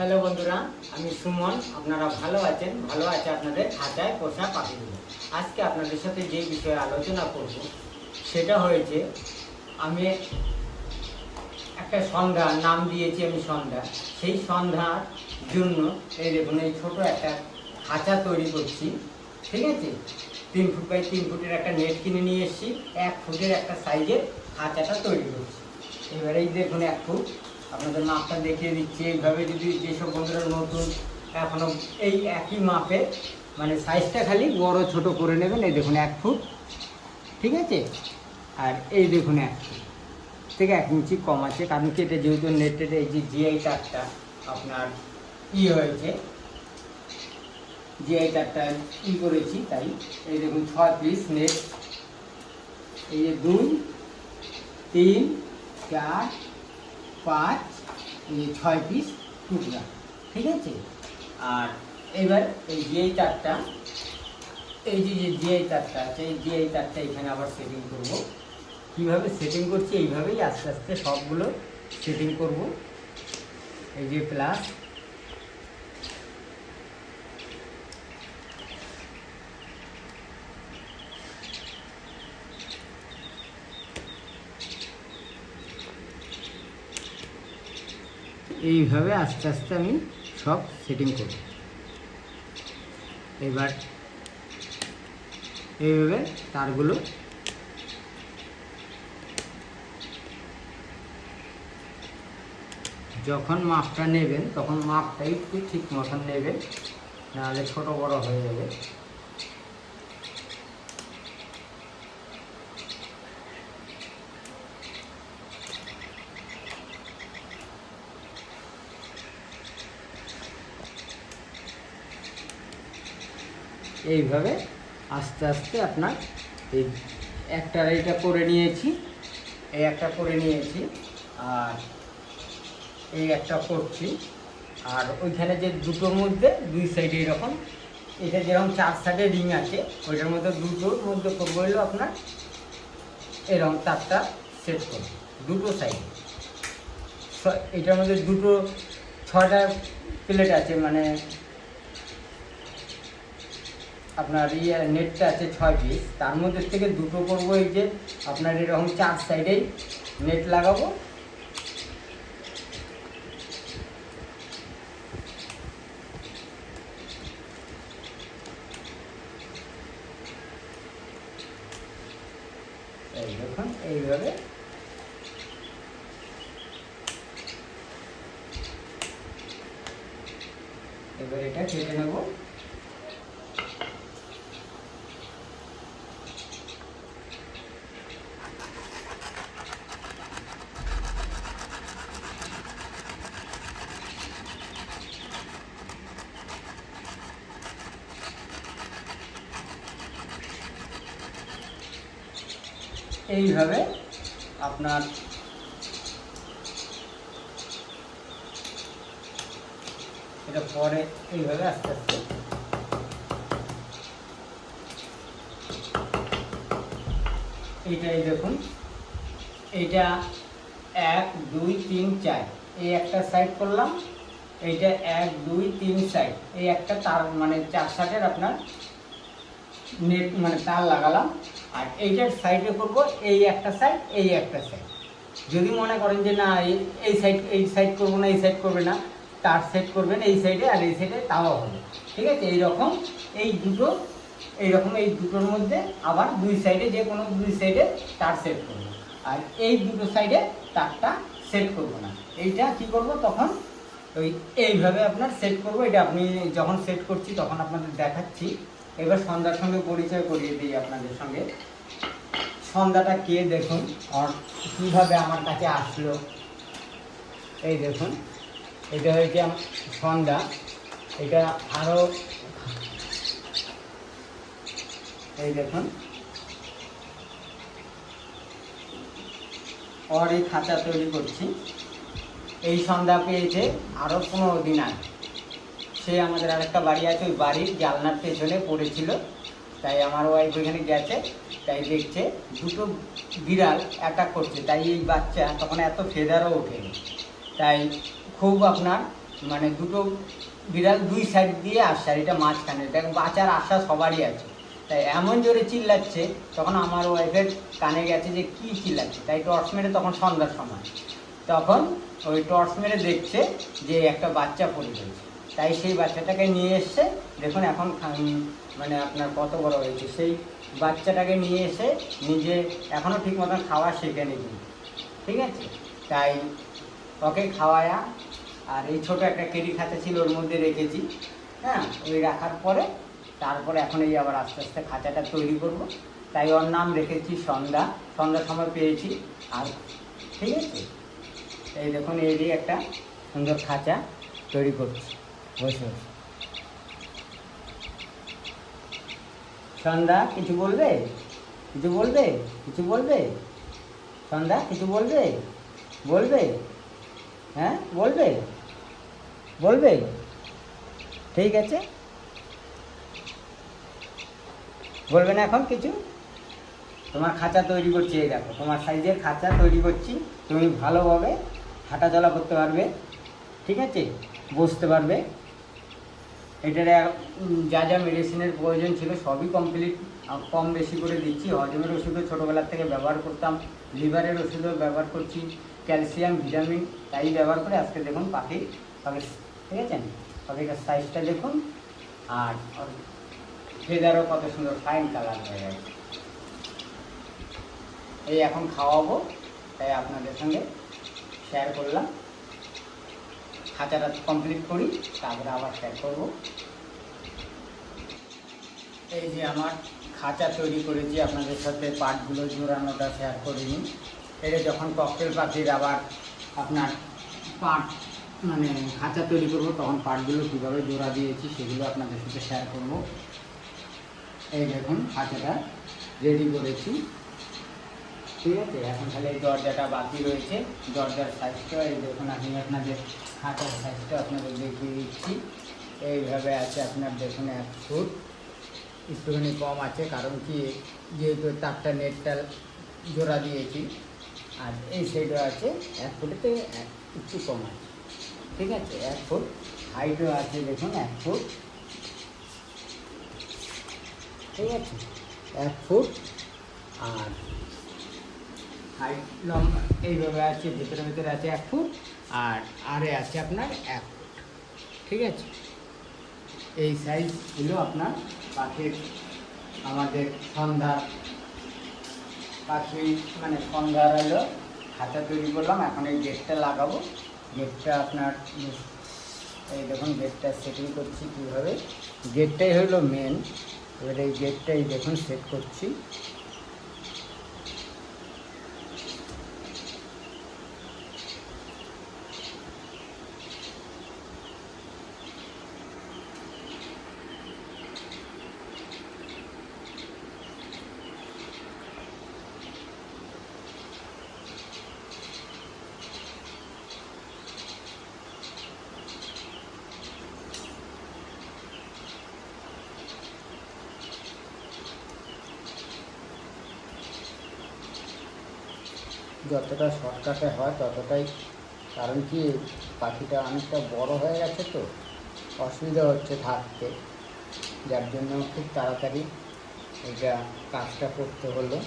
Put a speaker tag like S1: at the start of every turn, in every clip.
S1: Hello বন্ধুরা, আমি সুমন। আপনারা ভালো আছেন? ভালো আছে আপনাদের? খাঁচায় পোষা পাখিগুলো। আজকে আপনাদের সাথে যে বিষয়ে আলোচনা করব, সেটা হয়েছে, আমি একটা সন্ধ্যা নাম দিয়েছি আমি সন্ধ্যা সেই সন্ধ্যার জন্য এই দেখুন, এই ছোটো একটা খাঁচা তৈরি করছি, ঠিক আছে? তিন ফুট বাই তিন ফুটের একটা নেট কিনে নিয়ে এসেছি, এক ফুটের একটা সাইজের খাঁচাটা তৈরি করছি। এবারে এই দেখুন, এক ফুট। আপনাদের মাপটা দেখিয়ে দিচ্ছি। এইভাবে যদি যেসব বন্ধুরা নতুন, এখনও এই একই মাপে মানে সাইজটা খালি বড়, ছোট করে নেবেন, এই দেখুন এক ফুট, ঠিক আছে? আর এই দেখুন এক ফুট থেকে এক ইঞ্চি কম আছে, কারণ কি এটা যেহেতু নেটের এই যে জিআই তারটা আপনার ই হয়েছে জিআই তারটা ই করেছি, তাই এই দেখুন ছয় পিস নেট এই যে দুই, তিন, চার পাঁচ ছয় পিস টুকরা, ঠিক আছে? আর এবার এই জিআই তারটা এই যে যে জিআই তারটা আছে, এই জিআই তারটা এখানে আবার সেটিং করব। কীভাবে সেটিং করছি? এইভাবেই আস্তে আস্তে সবগুলো সেটিং করব। এই যে প্লাস এইভাবে আস্তে আস্তে আমি সব সেটিং করব। এবার এইভাবে তারগুলো যখন মাপটা নেবেন, তখন মাপটা একটু ঠিক মতন নেবেন, নাহলে ছোট বড় হয়ে যাবে। এইভাবে আস্তে আস্তে আপনার এই একটা এইটা করে নিয়েছি, এই একটা করে নিয়েছি, আর এই একটা করছি। আর ওইখানে যে দুটোর মধ্যে, দুই সাইডে এরকম, এটা যেরকম চার সাইডে রিং আছে, ওইটার মধ্যে দুটোর মধ্যে করব হলো আপনার এরকম তারটা সেট করব, দুটো সাইডে এটার মধ্যে দুটো ছটা প্লেট আছে মানে আপনার ইয়ে নেটটা আছে ছয় পিস তার মধ্যে থেকে দুটো করব এই যে, আপনার এরকম চার সাইডেই নেট লাগাবো এই দেখুন এইভাবে এবার এটা কেটে নেব এইভাবে আপনার এটা পরে এইভাবে আস্তে আস্তে এইটাই দেখুন। এইটা এক, দুই, তিন, চার। এই একটা সাইড করলাম, এইটা এক, দুই, তিন সাইড এই একটা তার মানে চার সাইডের আপনার নেট মানে তার লাগালাম। আর এইটার সাইডে করব, এই একটা সাইড এই একটা সাইড যদি মনে করেন যে না, এই সাইড এই সাইড করব না, এই সাইড করবে না, তার সেট করবেন এই সাইডে আর এই সাইডে তাও হবে। ঠিক আছে? এইরকম, এই দুটো, এইরকম এই দুটোর মধ্যে আবার দুই সাইডে যে কোনো দুই সাইডে তার সেট করব। আর এই দুটো সাইডে তারটা সেট করব না। এইটা কি করব তখন? ওই এইভাবে আপনার সেট করব। এটা আপনি যখন সেট করছি, তখন আপনাদের দেখাচ্ছি। এবার সন্ধ্যার সঙ্গে পরিচয় করিয়ে দিই আপনাদের সঙ্গে। সন্ধ্যাটা কে দেখুন, আর কীভাবে আমার কাছে আসলো। এই দেখুন, এটা হয়েছে সন্ধ্যা। এটা আরও এই দেখুন। ওর এই খাঁচা তৈরি করছি। এই সন্ধ্যা পেয়েছে আরও পনেরো দিন আগে। সে আমাদের আরেকটা বাড়ি আছে, ওই বাড়ির জালনার পেছনে পড়েছিল। তাই আমার ওয়াইফ ওইখানে গেছে, তাই দেখছে দুটো বিড়াল অ্যাটাক করছে। তাই এই বাচ্চা তখন এত ফেদারও ওঠেনি। তাই খুব আপনার মানে দুটো বিড়াল দুই সাইড দিয়ে আর এটা মাঝখানে। দেখ বাঁচার আশা সবারই আছে। তাই এমন জোরে চিল্লাচ্ছে, তখন আমার ওয়াইফের কানে গেছে যে কি চিল্লাচ্ছে। তাই টর্চ মেরে তখন সন্ধ্যার সময়। তখন ওই টর্চ মেরে দেখছে যে একটা বাচ্চা পড়ে রয়েছে। তাই সেই বাচ্চাটাকে নিয়ে এসছে। দেখুন এখন খান- মানে আপনার কত বড় হয়েছে। সেই বাচ্চাটাকে নিয়ে এসে নিজে এখনও ঠিক মতন খাওয়া শেখেনি কিন্তু ঠিক আছে? তাই ওকে খাওয়ায়া আর এই ছোট একটা কেরি খাঁচা ছিল ওর মধ্যে রেখেছি। হ্যাঁ ওই রাখার পরে তারপরে এখন এই আবার আস্তে আস্তে খাঁচাটা তৈরি করব। তাই ওর নাম রেখেছি সন্ধ্যা। সন্ধ্যার সময় পেয়েছি। আর ঠিক আছে? এই দেখুন এরই একটা সুন্দর খাঁচা তৈরি করছি। সন্ধ্যা, কিছু বলবে? কিছু বলবে? কিছু বলবে? সন্ধ্যা, কিছু বলবে? বলবে? হ্যাঁ বলবে? বলবে? ঠিক আছে। বলবে না এখন কিছু? তোমার খাঁচা তৈরি করছি, এই দেখো। তোমার সাইজের খাঁচা তৈরি করছি। তুমি ভালোভাবে হাঁটাচলা করতে পারবে। ঠিক আছে? বসতে পারবে। এটার যা যা মেডিসিনের প্রয়োজন ছিল সবই কমপ্লিট কম বেশি করে দিচ্ছি। হজমের ওষুধও ছোটোবেলার থেকে ব্যবহার করতাম, লিভারের ওষুধও ব্যবহার করছি ক্যালসিয়াম ভিটামিন তাই ব্যবহার করে আজকে দেখুন পাখি পাখি ঠিক আছে? পাখিটার সাইজটা দেখুন, আর ফেদারও কত সুন্দর ফাইন কালার হয়ে গেছে। এই এখন খাওয়াবো, তাই আপনাদের সঙ্গে শেয়ার করলাম। খাঁচাটা কমপ্লিট করি, তারপরে আবার শেয়ার করব। এই যে আমার খাঁচা তৈরি করেছি, আপনাদের সাথে পার্টগুলো জোড়ানোটা শেয়ার করে করিনি এটা যখন ককটেল পাখির আবার আপনার পাট মানে খাঁচা তৈরি করব, তখন পাটগুলো কীভাবে জোড়া দিয়েছি, সেগুলো আপনাদের সাথে শেয়ার করব। এই দেখুন, খাঁচাটা রেডি করেছি। ঠিক আছে? এখন তাহলে এই দরজাটা বাকি রয়েছে। দরজার সাইজটা এই দেখুন, আমি আপনাদের খাঁচার সাইজটা আপনাদের দেখিয়ে দিচ্ছি। এইভাবে আছে আপনার, দেখুন, এক ফুট। একটুখানি কম আছে, কারণ কি, যেহেতু তারটা নেটটা জোড়া দিয়েছি, আর এই সাইডও আছে, এক এক, একটু কম আছে। ঠিক আছে? এক ফুট। হাইটও আছে, দেখুন, এক ফুট। ঠিক আছে? এক ফুট। আর হাইট লম্বা এইভাবে আছে, ভেতরে ভেতরে আছে এক ফুট, আর আরে আছে আপনার এক ফুট। ঠিক আছে? এই সাইজ হলো আপনার পাখির, আমাদের সন্ধ্যার পাখি মানে সন্ধ্যার হলো খাঁচা তৈরি করলাম, এখন এই গেটটা লাগাবো। গেটটা আপনার এই দেখুন গেটটা সেটিং করছি কীভাবে। গেটটাই হলো মেন এবার এই গেটটাই দেখুন সেট করছি। যতটা শর্টকাটে হয়, ততটাই। কারণ কি, পাখিটা অনেকটা বড় হয়ে গেছে তো, অসুবিধা হচ্ছে থাকতে। যার জন্য খুব তাড়াতাড়ি এটা কাজটা করতে হলো।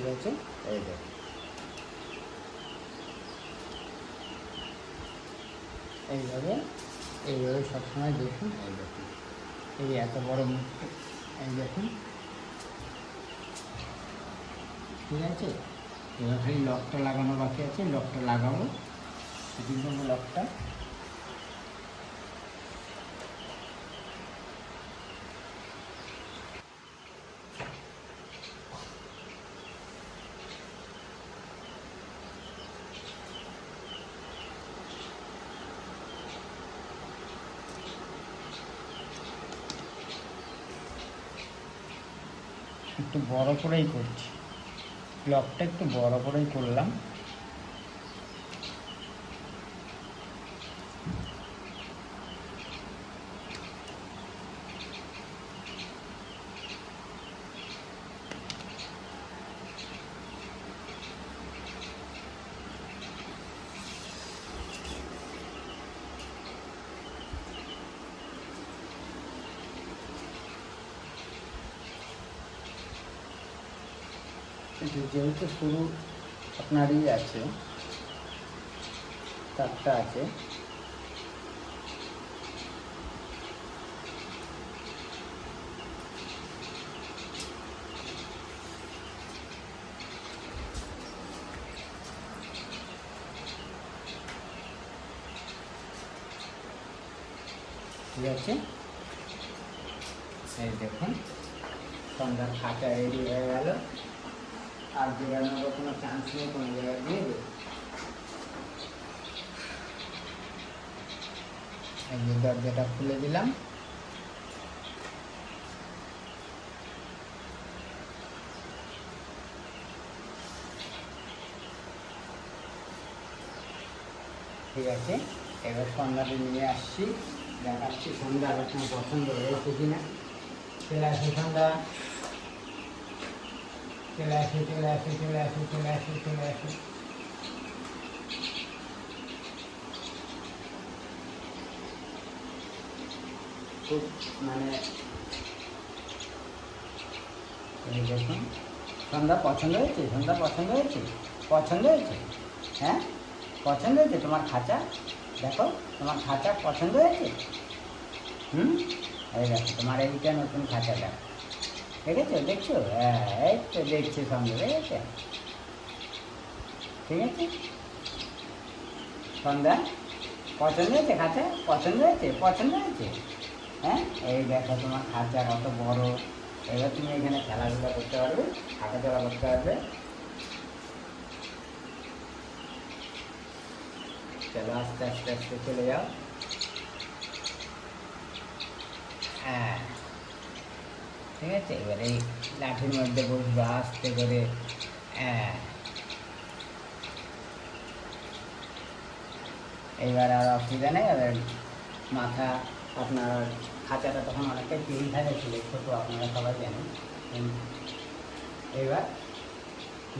S1: ঠিক আছে? এই দেখুন এইভাবে এইভাবে সবসময় দেখুন। এই দেখুন এই এত বড় মুখ এই দেখুন। ঠিক আছে? এবার খালি লকটা লাগানো বাকি আছে লকটা লাগাবো। করব লকটা একটু বড় করেই করছি। ব্লকটা একটু বড় করেই করলাম। যেহেতু শুরু আপনারই আছে, তারটা আছে। ঠিক আছে? এই দেখুন, সন্ধ্যার খাতা রেডি হয়ে গেল। আর বেরানোর কোনো চান্স নেই, কোনো জায়গায় দেবে এই দরজাটা খুলে দিলাম। ঠিক আছে, এবার সন্ধ্যাটা নিয়ে আসছি, দেখাচ্ছি সন্ধ্যা আপনার পছন্দ হয়েছে কিনা। সন্ধ্যা। চলে আসে চলে আসে চলে আসে চলে আসে চলে আসে খুব মানে এই দেখুন সন্ধ্যা পছন্দ হয়েছে? সন্ধ্যা পছন্দ হয়েছে? পছন্দ হয়েছে? হ্যাঁ? পছন্দ হয়েছে? তোমার খাঁচা? দেখো, তোমার খাঁচা পছন্দ হয়েছে? হুম? এই দেখো, তোমার এইটা নতুন খাঁচা, দেখো। দেখেছ? দেখছ? হ্যাঁ এই তো দেখছি সঙ্গে, দেখেছ? ঠিক আছে? সন্ধ্যা, পছন্দ হয়েছে খাঁচা? পছন্দ হয়েছে? পছন্দ হয়েছে? হ্যাঁ? এই দেখো তোমার খাঁচা কত বড়। এবার তুমি এখানে খেলাধুলা করতে পারবে, হাঁটাচলা করতে পারবে। চলো আস্তে আস্তে আস্তে চলে যাও। হ্যাঁ। ঠিক আছে? এবারে এই লাঠির মধ্যে বসবো, আস্তে করে হ্যাঁ। এইবার আর অসুবিধা নেই, এবার মাথা আপনার খাঁচাটা তখন অনেকটাই তিন থাকে ছিল, ছোটো, আপনারা সবাই জানেন। এবার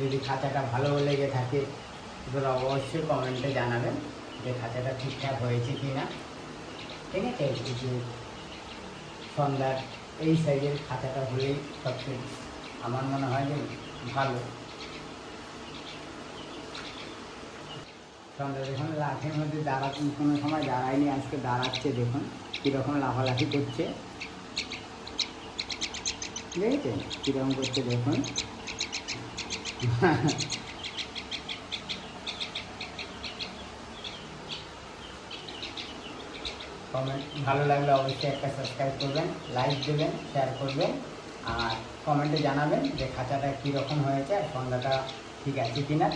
S1: যদি খাঁচাটা ভালো লেগে থাকে, এবার অবশ্যই কমেন্টে জানাবেন যে খাঁচাটা ঠিকঠাক হয়েছে কি না ঠিক আছে? যে সন্ধ্যার এই সাইজের খাঁচাটা হলেই সবচেয়ে আমার মনে হয় যে ভালো। সন্ধ্যা দেখুন, লাঠির মধ্যে দাঁড়াতে কোনো সময় দাঁড়ায়নি, আজকে দাঁড়াচ্ছে, দেখুন, কীরকম লাফালাফি করছে। ঠিক আছে কীরকম করছে, দেখুন। কমেন্ট ভালো লাগলে অবশ্যই একটা সাবস্ক্রাইব করবেন লাইক দেবেন শেয়ার করবেন, আর কমেন্টে জানাবেন যে খাঁচাটা কীরকম হয়েছে আর সন্ধ্যাটা ঠিক আছে কি না